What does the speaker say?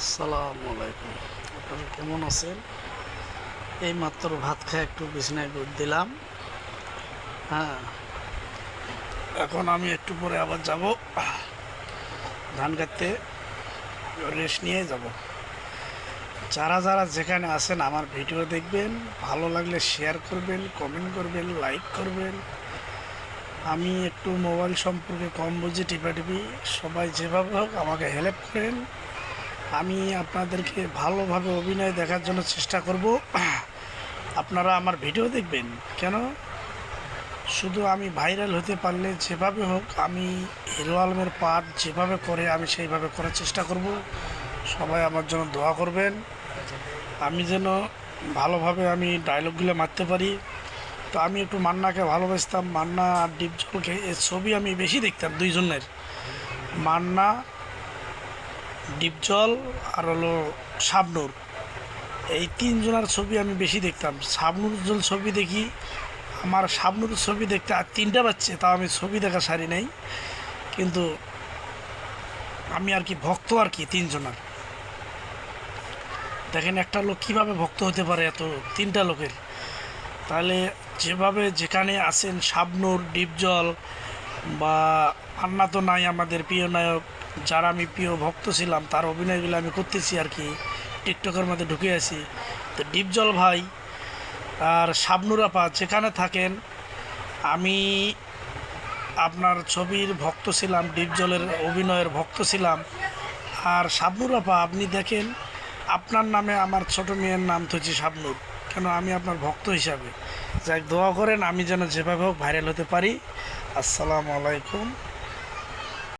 আসসালামু আলাইকুম। আপনারা কেমন আছেন? এই মাত্র ভাত খেয়ে একটু বিছনায় গুড় দিলাম। হ্যাঁ। এখন আমি একটু পরে আবার যাব। ধান কাটতে রেস্ট নিয়ে যাব। যারা যারা যেখানে আছেন আমার ভিডিও দেখবেন, ভালো লাগলে শেয়ার করবেন কমেন্ট করবেন লাইক করবেন। আমি একটু মোবাইল সম্পর্কে কম বুঝি, টিপাটিপি। সবাই যেভাবে হোক আমাকে হেল্প করেন। আমি আপনাদেরকে ভালোভাবে অভিনয় দেখার জন্য চেষ্টা করব। আপনারা আমার ভিডিও দেখবেন। কেন? শুধু আমি ভাইরাল হতে পারলে যেভাবে হোক, আমি হিরো আলমের পাঠ যেভাবে করে, আমি সেইভাবে করার চেষ্টা করব। সবাই আমার জন্য দোয়া করবেন। আমি যেন ভালোভাবে আমি ডায়লগগুলো মারতে পারি। তো আমি একটু মান্নাকে ভালোবাসতাম। মান্না আর ডিপজলকে, এর ছবি আমি বেশি দেখতাম দুইজনের। মান্না ডিপজল আর হলো শাবনুর। এই তিনজনের ছবি আমি বেশি দেখতাম। শাবনুর জল ছবি দেখি, আমার শাবনুর ছবি দেখতে আর তিনটা বাচ্চা তাও আমি ছবি দেখা সারি নাই। কিন্তু আমি আর কি ভক্ত আর কি তিনজনের। দেখেন একটা লোক কীভাবে ভক্ত হতে পারে এত তিনটা লোকের। তাহলে যেভাবে যেখানে আছেন শাবনুর ডিপজল বা আন্না তো নাই আমাদের প্রিয় নায়ক যারা আমি প্রিয় ভক্ত ছিলাম, তার অভিনয়গুলো আমি করতেছি আর কি। টিকটকের মধ্যে ঢুকে আছি। তো ডিপজল ভাই আর শাবনুর আপা যেখানে থাকেন, আমি আপনার ছবির ভক্ত ছিলাম, ডিপজলের অভিনয়ের ভক্ত ছিলাম। আর শাবনুর আপা, আপনি দেখেন, আপনার নামে আমার ছোট মেয়ের নাম থইছি শাবনুর। কেন? আমি আপনার ভক্ত হিসাবে। যাই দোয়া করেন, আমি যেন যেভাবে হোক ভাইরাল হতে পারি। আসসালামু আলাইকুম।